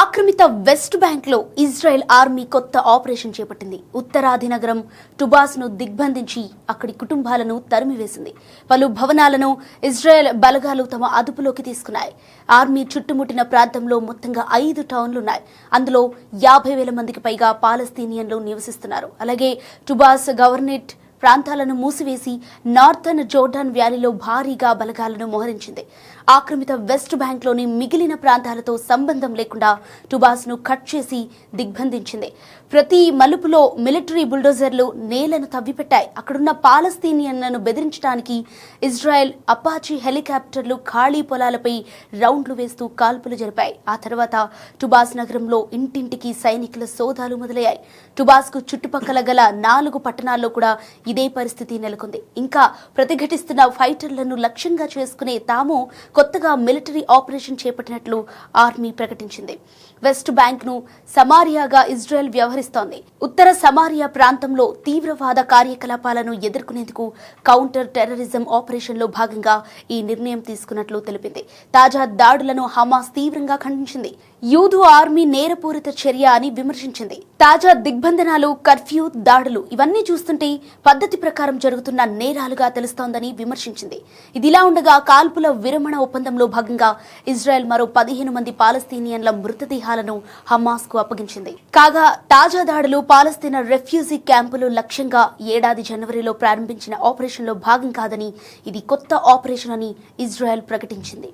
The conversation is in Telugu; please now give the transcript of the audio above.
ఆక్రమిత వెస్ట్ బ్యాంక్లో ఇజ్రాయెల్ ఆర్మీ కొత్త ఆపరేషన్ చేపట్టింది. ఉత్తరాది నగరం టుబాస్ను దిగ్బంధించి అక్కడి కుటుంబాలను తరిమివేసింది. పలు భవనాలను ఇజ్రాయెల్ బలగాలు తమ అదుపులోకి తీసుకున్నాయి. ఆర్మీ చుట్టుముట్టిన ప్రాంతంలో మొత్తంగా ఐదు టౌన్లున్నాయి. అందులో యాభై వేల మందికి పైగా పాలస్తీనియన్లు నివసిస్తున్నారు. అలాగే టుబాస్ గవర్నరేట్ ప్రాంతాలను మూసివేసి నార్థన్ జోర్డాన్ వ్యాలీలో భారీగా బలగాలను మోహరించింది. ఆక్రమిత వెస్ట్ బ్యాంక్లోని మిగిలిన ప్రాంతాలతో సంబంధం లేకుండా టుబాస్ను కట్ చేసి దిగ్బంధించింది. ప్రతి మలుపులో మిలిటరీ బుల్డోజర్లు నేలను తవ్విపెట్టాయి. అక్కడున్న పాలస్తీనియన్లను బెదిరించడానికి ఇజ్రాయెల్ అపాచీ హెలికాప్టర్లు ఖాళీ పొలాలపై రౌండ్లు వేస్తూ కాల్పులు జరిపాయి. ఆ తర్వాత టుబాస్ నగరంలో ఇంటింటికి సైనికుల సోదాలు మొదలయ్యాయి. టుబాస్కు చుట్టుపక్కల గల నాలుగు పట్టణాల్లో కూడా ఇదే పరిస్థితి నెలకొంది. ఇంకా ప్రతిఘటిస్తున్న ఫైటర్లను లక్ష్యంగా చేసుకునే తాము కొత్తగా మిలిటరీ ఆపరేషన్ చేపట్టినట్లు ఆర్మీ ప్రకటించింది. వెస్ట్ బ్యాంక్ను సమారియాగా ఇజ్రాయెల్ వ్యవహరిస్తోంది. ఉత్తర సమారియా ప్రాంతంలో తీవ్రవాద కార్యకలాపాలను ఎదుర్కొనేందుకు కౌంటర్ టెర్రరిజం ఆపరేషన్లో భాగంగా ఈ నిర్ణయం తీసుకున్నట్లు తెలిపింది. తాజా దాడులను హమాస్ తీవ్రంగా ఖండించింది. యూదు ఆర్మీ నేరపూరిత చర్య అని విమర్శించింది. తాజా దిగ్బంధనాలు కర్ఫ్యూ దాడులు ఇవన్నీ చూస్తుంటే పద్ధతి ప్రకారం జరుగుతున్న నేరాలుగా తెలుస్తోందని విమర్శించింది. ఇదిలా ఉండగా కాల్పుల విరమణ ఒప్పందంలో భాగంగా ఇజ్రాయెల్ మరో పదిహేను మంది పాలస్తీనియన్ల మృతదేహాలను హమాస్కు అప్పగించింది. కాగా తాజా దాడులు పాలస్తీన రెఫ్యూజీ క్యాంపులు లక్ష్యంగా ఏడాది జనవరిలో ప్రారంభించిన ఆపరేషన్లో భాగం కాదని ఇది కొత్త ఆపరేషన్ అని ఇజ్రాయెల్ ప్రకటించింది.